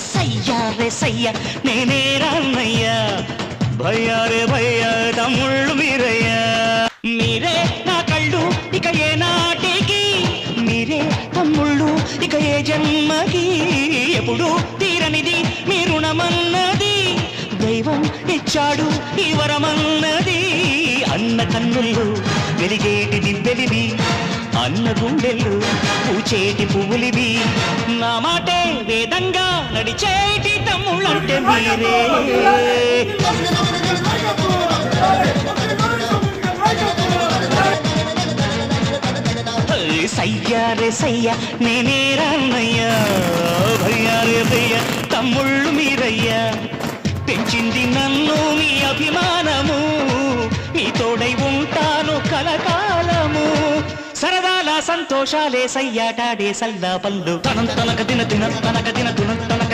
సయ్యా రే సయ్యా నేనే రాన్నయ్యా. భయ్యా రే భయ్యా తమ్ముళ్ళు మీరయ్యా. మీరే నా కళ్ళు ఇక ఏ నాటికి? మీరే తమ్ముళ్ళు ఇక ఏ జన్మకి? ఎప్పుడు తీరనిది మీ రుణమన్నది. దైవం ఇచ్చాడు ఈ వరమన్నది. అన్న కన్నుళ్ళు వెలిగేటి దివ్వెలివి అన్న గుండెలు పూచేటి పువ్వులివి. నా మాటే వేదంగా నడిచేటి తమ్ముళ్ళంటే మీరే. సయ్యారే సయ్య నేనే రాన్నయ్యా భయ్యారే భయ్య తమ్ముళ్ళు మీరయ్యా. పెంచింది నన్ను మీ అభిమానము. మీ తోడై ఉంటాను కలకాలము. సరదాల సంతోషాలే సయ్యాటాడే సల్లా పళ్ళు. తనం తనక దిన దిన తనక దిన తున తనక